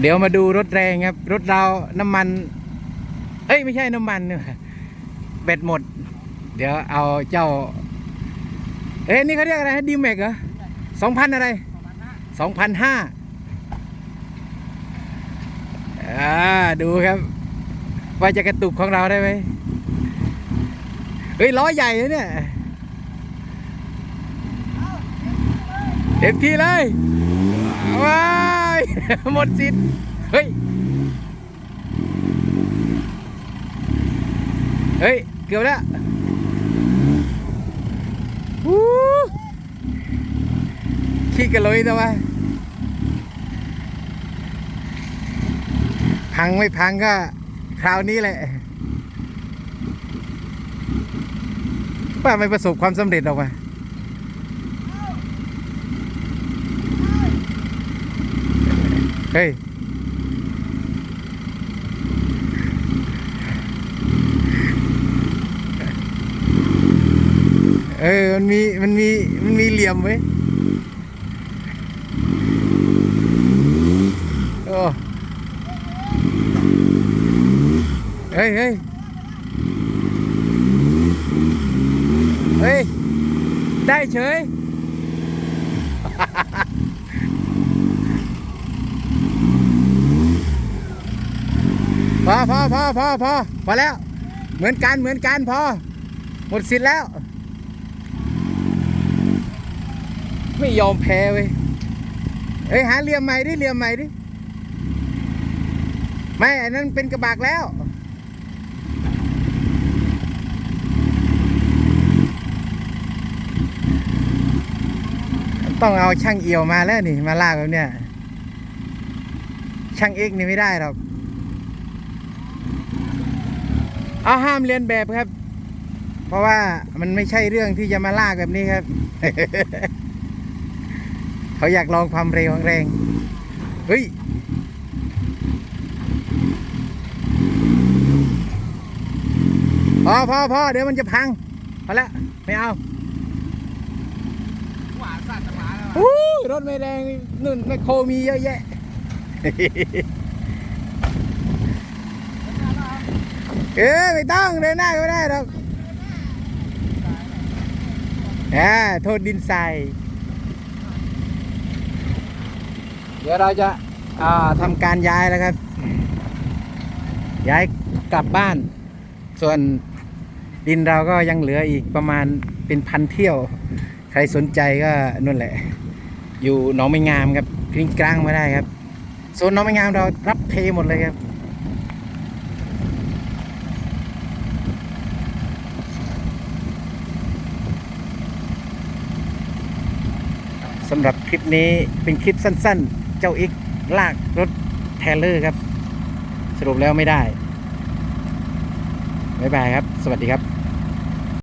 เดี๋ยวมาดูรถแรงครับ รถเราน้ำมัน เอ้ยไม่ใช่น้ำมันเนี่ยแบตหมด เดี๋ยวเอาเจ้า เอ้ยนี่เขาเรียกอะไรดีเมกเหรอสองพันอะไรสองพันห้าอ่าดูครับ ว่าจะกระตุกของเราได้ไหมเฮ้ยล้อใหญ่เนี่ยเต็มที่เลยว้า หมดสิทธิ์เฮ้ย เฮ้ย เกือบแล้ววู้ขี้กระลุยตัววะพังไม่พังก็คราวนี้แหละว่าไม่ประสบความสำเร็จหรอกวะ เฮ้ยเออ มันมี มันมี มันมีเหลี่ยมไว้ยโอ้เฮ้ยเฮ้ยเฮ้ยได้เฉย พอพอพอพอพอพอแล้ว เหมือนกันเหมือนกันพอ หมดสิทธิ์แล้ว ไม่ยอมแพ้เว้ยเอ้ยหาเหลี่ยมใหม่ดิเหลี่ยมใหม่ดิไม่อันนั้นเป็นกระบากแล้วต้องเอาช่างเอี่ยวมาแล้วนี่ มาลากแบบเนี้ยช่างเอกนี่ไม่ได้หรอก เอาห้ามเรียนแบบครับ เพราะว่ามันไม่ใช่เรื่องที่จะมาลากแบบนี้ครับ เขาอยากลองความเร็วของแรงเฮ้ยพอพอพอเดี๋ยวมันจะพังพอละไม่เอาหวานสัตว์จะหวานแล้วอู้รถไม่แรงนู่นแมคโครมีเยอะแยะ เออไม่ต้องเดินหน้าก็ไม่ได้หรอกอ่าโทษดินทรายเดี๋ยวเราจะอ่าทำการย้ายแล้วครับ ย้ายกลับบ้าน ส่วนดินเราก็ยังเหลืออีกประมาณเป็นพันเที่ยว ใครสนใจก็นั่นแหละ อยู่หนองไม่งามครับกริ้งกลางไมาได้ครับโซนหนองไม่งามเรารับเทหมดเลยครับ สำหรับคลิปนี้เป็นคลิปสั้นๆ เจ้าอีกลากรถแทเลอร์ครับ สรุปแล้วไม่ได้ บ๊ายบายครับ สวัสดีครับ